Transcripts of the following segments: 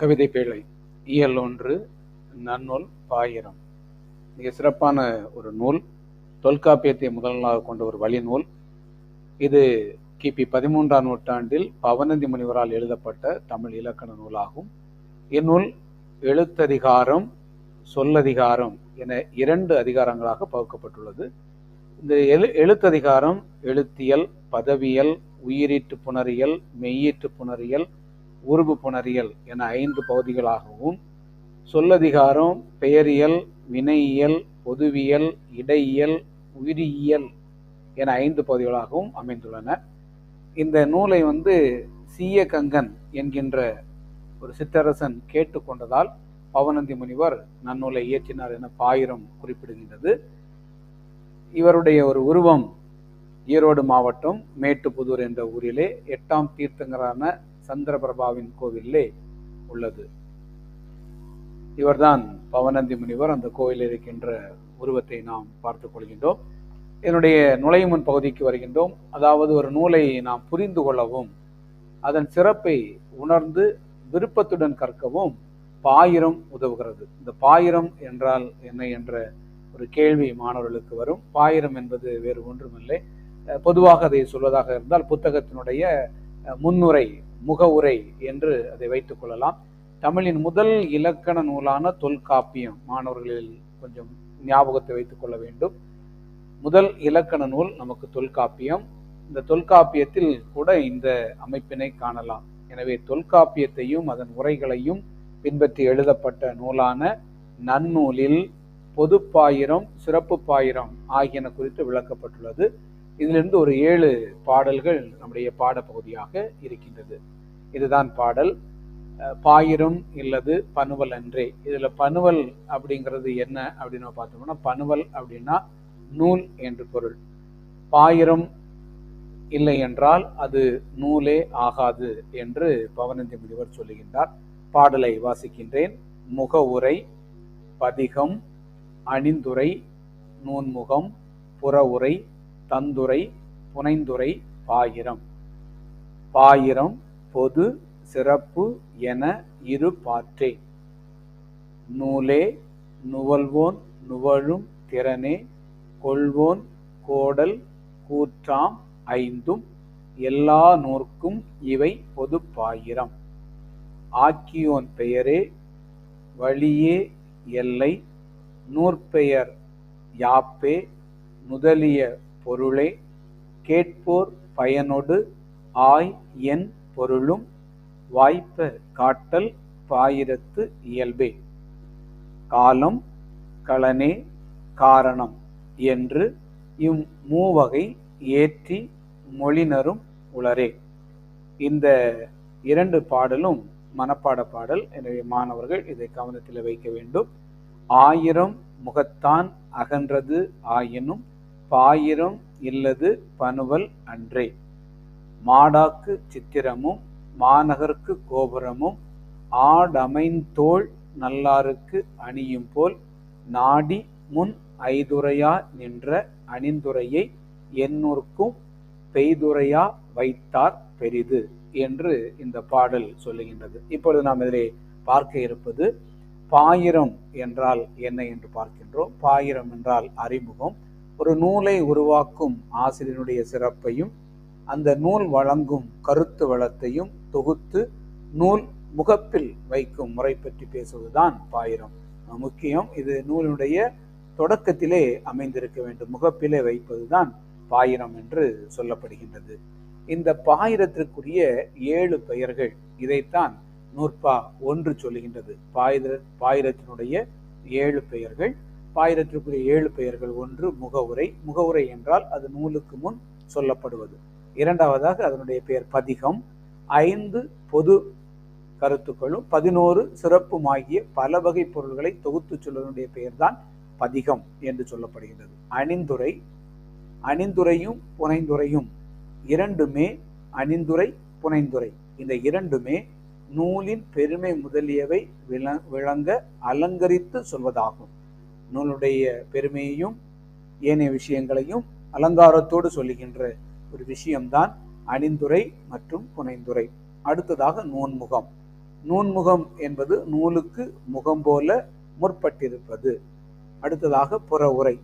கவிதை பேழை இயல் ஒன்று நன்னூல் பாயிரம். மிக சிறப்பான ஒரு நூல். தொல்காப்பியத்தை முதலாக கொண்ட ஒரு வழி நூல். இது கிபி பதிமூன்றாம் நூற்றாண்டில் பவனந்தி முனிவரால் எழுதப்பட்ட தமிழ் இலக்கண நூலாகும். இந்நூல் எழுத்ததிகாரம் சொல்லதிகாரம் என இரண்டு அதிகாரங்களாக பகுக்கப்பட்டுள்ளது. இந்த எழு எழுத்ததிகாரம் எழுத்தியல் பதவியல் உயிரீட்டு புணரியல் மெய்யீட்டு புணரியல் உருபு புணரியல் என ஐந்து பகுதிகளாகவும் சொல்லதிகாரம் பெயரியல் வினையியல் பொதுவியல் இடையியல் உயிரியல் என ஐந்து பகுதிகளாகவும் அமைந்துள்ளன. இந்த நூலை வந்து சீய கங்கன் என்கின்ற ஒரு சிற்றரசன் கேட்டுக்கொண்டதால் பவனந்தி முனிவர் நன்னூலை இயற்றினார் என பாயிரம் குறிப்பிடுகின்றது. இவருடைய ஒரு உருவம் ஈரோடு மாவட்டம் மேட்டுப்புதூர் என்ற ஊரிலே எட்டாம் தீர்த்தங்கரான சந்திரபிரபாவின் கோவிலே உள்ளது. இவர்தான் பவனந்தி முனிவர். அந்த கோயிலில் இருக்கின்ற உருவத்தை நாம் பார்த்து கொள்கின்றோம். என்னுடைய நுழைமுன் பகுதிக்கு வருகின்றோம். அதாவது ஒரு நூலை நாம் புரிந்து கொள்ளவும் அதன் சிறப்பை உணர்ந்து விருப்பத்துடன் கற்கவும் பாயிரம் உதவுகிறது. இந்த பாயிரம் என்றால் என்ன என்ற ஒரு கேள்வி மாணவர்களுக்கு வரும். பாயிரம் என்பது வேறு ஒன்றுமில்லை. பொதுவாக அதை சொல்வதாக இருந்தால் புத்தகத்தினுடைய முன்னுரை முகவுரை என்று அதை வைத்துக் கொள்ளலாம். தமிழின் முதல் இலக்கண நூலான தொல்காப்பியம் மாணவர்களில் கொஞ்சம் ஞாபகத்தை வைத்துக் கொள்ள வேண்டும். முதல் இலக்கண நூல் நமக்கு தொல்காப்பியம். இந்த தொல்காப்பியத்தில் கூட இந்த அமைப்பினை காணலாம். எனவே தொல்காப்பியத்தையும் அதன் உரைகளையும் பின்பற்றி எழுதப்பட்ட நூலான நன்னூலில் பொதுப்பாயிரம் சிறப்பு பாயிரம் ஆகியன குறித்து விளக்கப்பட்டுள்ளது. இதிலிருந்து ஒரு ஏழு பாடல்கள் நம்முடைய பாடப்பகுதியாக இருக்கின்றது. இதுதான் பாடல். பாயிரம் இல்லது பனுவல் அன்றே. இதில் பனுவல் அப்படிங்கிறது என்ன அப்படின்னு பார்த்தோம்னா பனுவல் அப்படின்னா நூல் என்று பொருள். பாயிரம் இல்லை என்றால் அது நூலே ஆகாது என்று பவனந்தி முனிவர் சொல்லுகின்றார். பாடலை வாசிக்கின்றேன். முக உரை பதிகம் அணிந்துரை நூன்முகம் புற உரை தந்துரை புனைந்துரை பாயிரம். பாயிரம் பொது சிறப்பு என இரு பாற்றே. நூலே நுவல்வோன் நுவழும் திறனே கொள்வோன் கோடல் கூற்றாம் ஐந்தும் எல்லா நூற்கும் இவை பொது பாயிரம். ஆக்கியோன் பெயரே வழியே எல்லை நூற்பெயர் யாப்பே முதலிய பொருளே கேட்போர் பயனொடு ஆய் என் பொருளும் வாய்ப்ப காட்டல் பாயிரத்து இயல்பே. காலம் களனே காரணம் என்று இம் மூவகை ஏற்றி மொழினரும் உளரே. இந்த இரண்டு பாடலும் மனப்பாட பாடல். எனவே மாணவர்கள் இதை கவனத்தில் வைக்க வேண்டும். ஆயிரம் முகத்தான் அகன்றது ஆயினும் பாயிரம் இல்லது பனுவல் அன்றே. மாடாக்கு சித்திரமும் மாநகர்க்கு கோபுரமும் ஆடமைந்தோள் நல்லாருக்கு அணியும் போல் நாடி முன் ஐதுரையா நின்ற அணிந்துரையை எண்ணூர்க்கும் பெய்துரையா வைத்தார் பெரிது என்று இந்த பாடல் சொல்லுகின்றது. இப்பொழுது நாம் இதிலே பார்க்க இருப்பது பாயிரம் என்றால் என்ன என்று பார்க்கின்றோம். பாயிரம் என்றால் அறிமுகம். ஒரு நூலை உருவாக்கும் ஆசிரியனுடைய சிறப்பையும் அந்த நூல் வழங்கும் கருத்து வளத்தையும் தொகுத்து நூல் முகப்பில் வைக்கும் முறை பற்றி பேசுவதுதான் பாயிரம். முக்கியம் இது நூலினுடைய தொடக்கத்திலே அமைந்திருக்க வேண்டும். முகப்பிலே வைப்பதுதான் பாயிரம் என்று சொல்லப்படுகின்றது. இந்த பாயிரத்திற்குரிய ஏழு பெயர்கள் இதைத்தான் நூற்பா ஒன்று சொல்லுகின்றது. பாயிர பாயிரத்தினுடைய ஏழு பெயர்கள் பாயிரத்திற்குரிய ஏழு பெயர்கள் ஒன்று முகவுரை. முகவுரை என்றால் அது நூலுக்கு முன் சொல்லப்படுவது. இரண்டாவதாக அதனுடைய பெயர் பதிகம். ஐந்து பொது கருத்துக்களும் பதினோரு சிறப்புமாகிய பல வகை பொருள்களை தொகுத்து சொல்வதனுடைய பெயர்தான் பதிகம் என்று சொல்லப்படுகின்றது. அணிந்துரை அணிந்துரையும் புனைந்துரையும். இரண்டுமே அணிந்துரை புனைந்துரை. இந்த இரண்டுமே நூலின் பெருமை முதலியவை விளங்க அலங்கரித்து சொல்வதாகும். நூலுடைய பெருமையையும் ஏனைய விஷயங்களையும் அலங்காரத்தோடு சொல்லுகின்ற ஒரு விஷயம்தான் அணிந்துரை மற்றும் புனைந்துரை. அடுத்ததாக நூன்முகம். நூன்முகம் என்பது நூலுக்கு முகம் போல முற்பட்டிருப்பது. அடுத்ததாக புறவுரை.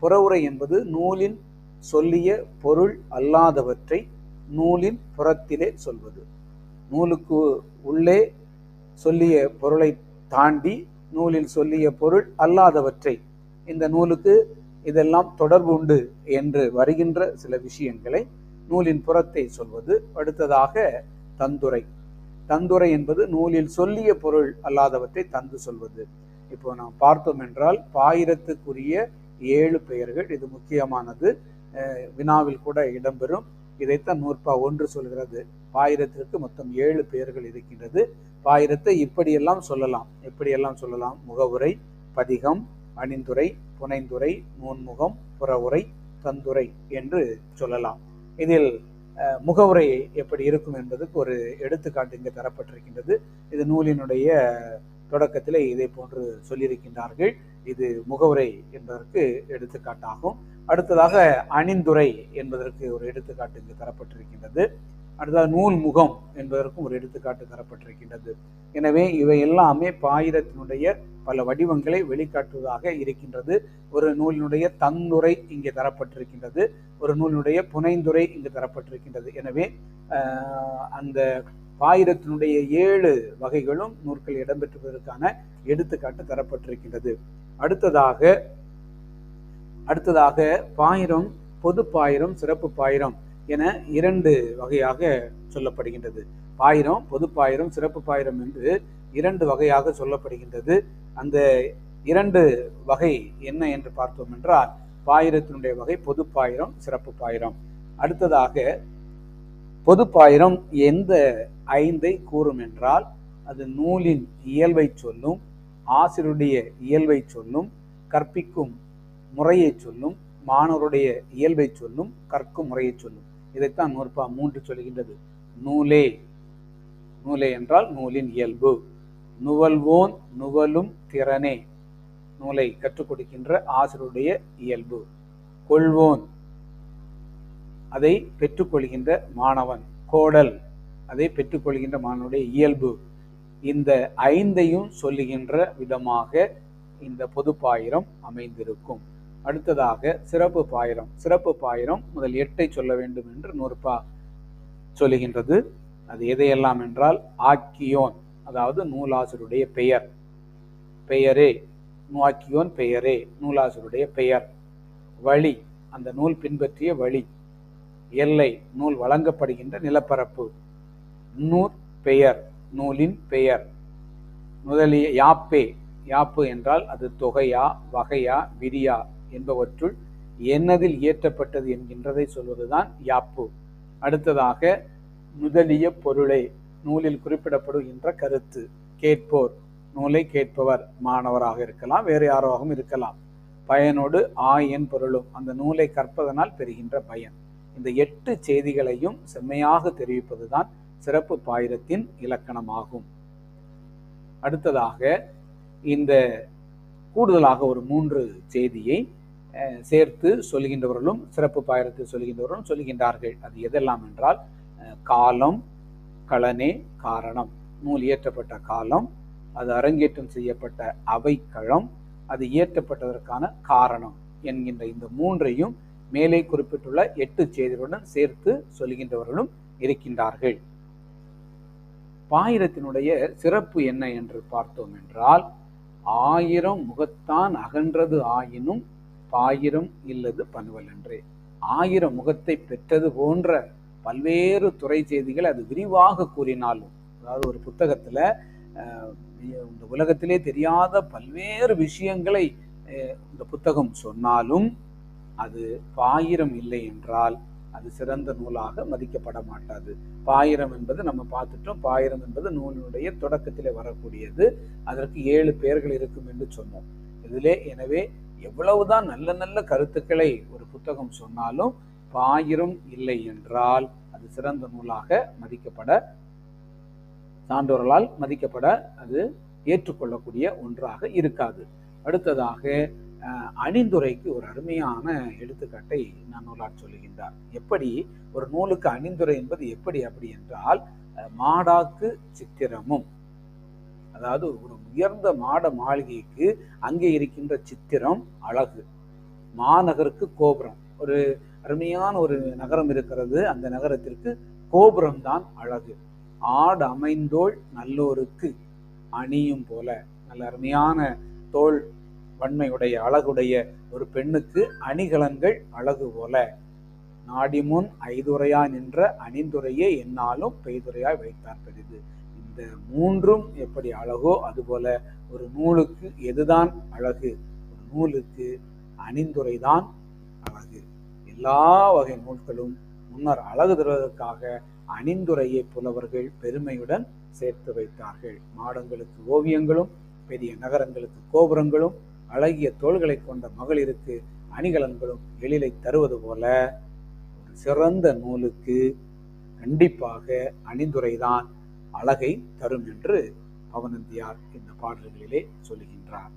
உரை என்பது நூலின் சொல்லிய பொருள் அல்லாதவற்றை நூலின் புறத்திலே சொல்வது. நூலுக்கு உள்ளே சொல்லிய பொருளை தாண்டி நூலில் சொல்லிய பொருள் அல்லாதவற்றை. இந்த நூலுக்கு இதெல்லாம் தொடர்பு உண்டு என்று வருகின்ற சில விஷயங்களை நூலின் புறத்தை சொல்வது. அடுத்ததாக தந்துரை தந்துரை என்பது நூலில் சொல்லிய பொருள் அல்லாதவற்றை தந்து சொல்வது. இப்போ நாம் பார்த்தோம் என்றால் பாயிரத்துக்குரிய ஏழு பெயர்கள். இது முக்கியமானது. வினாவில் கூட இடம்பெறும். இதைத்தான் நூற்பா ஒன்று சொல்கிறது. பாயிரத்திற்கு மொத்தம் ஏழு பெயர்கள் இருக்கின்றது. பாயிரத்தை இப்படியெல்லாம் சொல்லலாம். எப்படியெல்லாம் சொல்லலாம்? முகவுரை பதிகம் அணிந்துரை புனைந்துரை நூன்முகம் புறவுரை தந்துரை என்று சொல்லலாம். இதில் முகவுரை எப்படி இருக்கும் என்பதற்கு ஒரு எடுத்துக்காட்டு இங்கே தரப்பட்டிருக்கின்றது. இது நூலினுடைய தொடக்கத்திலே இதை போன்று சொல்லியிருக்கின்றார்கள். இது முகவுரை என்பதற்கு எடுத்துக்காட்டாகும். அடுத்ததாக அணிந்துரை என்பதற்கு ஒரு எடுத்துக்காட்டு இங்கு தரப்பட்டிருக்கின்றது. அடுத்ததாக நூல் முகம் என்பதற்கும் ஒரு எடுத்துக்காட்டு தரப்பட்டிருக்கின்றது. எனவே இவை எல்லாமே பாயிரத்தினுடைய பல வடிவங்களை வெளிக்காட்டுவதாக இருக்கின்றது. ஒரு நூலினுடைய தந்துரை இங்கே தரப்பட்டிருக்கின்றது. ஒரு நூலினுடைய புனைந்துரை இங்கு தரப்பட்டிருக்கின்றது. எனவே அந்த பாயிரத்தினுடைய ஏழு வகைகளும் நூற்கள் இடம்பெற்றுவதற்கான எடுத்துக்காட்டு தரப்பட்டிருக்கின்றது. அடுத்ததாக அடுத்ததாக பாயிரம் பொது பாயிரம் சிறப்பு பாயிரம் என இரண்டு வகையாக சொல்லப்படுகின்றது. பாயிரம் பொது பாயிரம் சிறப்பு பாயிரம் என்று இரண்டு வகையாக சொல்லப்படுகின்றது. அந்த இரண்டு வகை என்ன என்று பார்த்தோம் என்றால் பாயிரத்தினுடைய வகை பொது பாயிரம் சிறப்பு பாயிரம். அடுத்ததாக பொதுப்பாயிரம் எந்த ஐந்தை கூறும் என்றால் அது நூலின் இயல்பை சொல்லும் ஆசிரியருடைய இயல்பை சொல்லும் கற்பிக்கும் முறையை சொல்லும் மாணவருடைய இயல்பை சொல்லும் கற்கும் முறையை சொல்லும். இதைத்தான் நூற்பா மூன்று சொல்கின்றது. நூலே. நூலே என்றால் நூலின் இயல்பு. நுவல்வோன் நுவலும் திறனே. நூலை கற்றுக் கொடுக்கின்ற ஆசிரியருடைய இயல்பு. கொள்வோன் அதை பெற்றுக்கொள்கின்ற மாணவன் கோடல். அதை பெற்றுக்கொள்கின்ற மாணவனுடைய இயல்பு. இந்த ஐந்தையும் சொல்லுகின்ற விதமாக இந்த பொது பாயிரம் அமைந்திருக்கும். அடுத்ததாக சிறப்பு பாயிரம். சிறப்பு பாயிரம் முதல் எட்டை சொல்ல வேண்டும் என்று நூற்பா சொல்லுகின்றது. அது எதையெல்லாம் என்றால் ஆக்கியோன் அதாவது நூலாசருடைய பெயர். பெயரே ஆக்கியோன் பெயரே நூலாசருடைய பெயர். வழி அந்த நூல் பின்பற்றிய வழி. எல்லை நூல் வழங்கப்படுகின்ற நிலப்பரப்பு. நூற் பெயர் நூலின் பெயர். முதலிய யாப்பே யாப்பு என்றால் அது தொகையா வகையா விரியா என்பவற்றுள் என்னதில் இயற்றப்பட்டது என்கின்றதை சொல்வதுதான் யாப்பு. அடுத்ததாக முதலிய பொருளை நூலில் குறிப்பிடப்படுகின்ற கருத்து. கேட்போர் நூலை கேட்பவர் மாணவராக இருக்கலாம் வேறு யாராகவும் இருக்கலாம். பயனோடு ஆ என் பொருளும் அந்த நூலை கற்பதனால் பெறுகின்ற பயன். இந்த எட்டு செய்திகளையும் செம்மையாக தெரிவிப்பதுதான் சிறப்பு பாயிரத்தின் இலக்கணமாகும். அடுத்ததாக இந்த கூடுதலாக ஒரு மூன்று செய்தியை சேர்த்து சொல்கின்றவர்களும் சிறப்பு பாயிரத்தை சொல்கின்றவர்களும் சொல்கின்றார்கள். அது எதெல்லாம் என்றால் காலம் களனே காரணம். நூல் இயற்றப்பட்ட காலம் அது அரங்கேற்றம் செய்யப்பட்ட அவைக்களம் அது இயற்றப்பட்டதற்கான காரணம் என்கின்ற இந்த மூன்றையும் மேலே குறிப்பிட்டுள்ள எட்டு செய்திகளுடன் சேர்த்து சொல்கின்றவர்களும் இருக்கின்றார்கள். பாயிரத்தினுடைய சிறப்பு என்ன என்று பார்த்தோம் என்றால் ஆயிரம் முகத்தான் அகன்றது ஆயினும் பாயிரம் இல்லது பனுவல் என்று ஆயிரம் முகத்தை பெற்றது போன்ற பல்வேறு துறை செய்திகள் அது விரிவாக கூறினாலும் அதாவது ஒரு புத்தகத்துல இந்த உலகத்திலே தெரியாத பல்வேறு விஷயங்களை இந்த புத்தகம் சொன்னாலும் அது பாயிரம் இல்லை என்றால் அது சிறந்த நூலாக மதிக்கப்பட மாட்டாது. பாயிரம் என்பது நம்ம பார்த்துட்டோம். பாயிரம் என்பது நூலினுடைய தொடக்கத்திலே வரக்கூடியது. அதற்கு ஏழு பெயர்கள் இருக்கும் என்று சொன்னோம். இதிலே எனவே எவ்வளவுதான் நல்ல நல்ல கருத்துக்களை ஒரு புத்தகம் சொன்னாலும் பாயிரம் இல்லை என்றால் அது சிறந்த நூலாக மதிக்கப்பட சான்றோர்களால் மதிக்கப்பட அது ஏற்றுக்கொள்ளக்கூடிய ஒன்றாக இருக்காது. அடுத்ததாக அணிந்துரைக்கு ஒரு அருமையான எடுத்துக்காட்டை நான் நூலார் சொல்லுகின்றார். எப்படி ஒரு நூலுக்கு அணிந்துரை என்பது எப்படி அப்படி என்றால் மாடாக்கு சித்திரமும். அதாவது ஒரு உயர்ந்த மாட மாளிகைக்கு அங்கே இருக்கின்ற சித்திரம் அழகு. மாநகருக்கு கோபுரம். ஒரு அருமையான ஒரு நகரம் இருக்கிறது. அந்த நகரத்திற்கு கோபுரம் தான் அழகு. ஆடு அமைந்தோள் நல்லோருக்கு அணியும் போல. நல்ல அருமையான தோல் வன்மையுடைய அழகுடைய ஒரு பெண்ணுக்கு அணிகலன்கள் அழகு போல. நாடிமுன் ஐதுரையா நின்ற அணிந்துரையே என்னாலும் பெய்துரையாய் வைத்தார் பெரிது. இந்த மூன்றும் எப்படி அழகோ அதுபோல ஒரு நூலுக்கு எதுதான் அழகு? ஒரு நூலுக்கு அணிந்துரைதான் அழகு. எல்லா வகை நூல்களும் முன்னர் அழகு தருவதற்காக அணிந்துரையை புலவர்கள் பெருமையுடன் சேர்த்து வைத்தார்கள். மாடங்களுக்கு ஓவியங்களும் பெரிய நகரங்களுக்கு கோபுரங்களும் அழகிய தோள்களை கொண்ட மகளிருக்கு அணிகலன்களும் எழிலை தருவது போல ஒரு சிறந்த நூலுக்கு கண்டிப்பாக அணிந்துரைதான் அழகை தரும் என்று பவனந்தியார் இந்த பாடல்களிலே சொல்லுகின்றார்.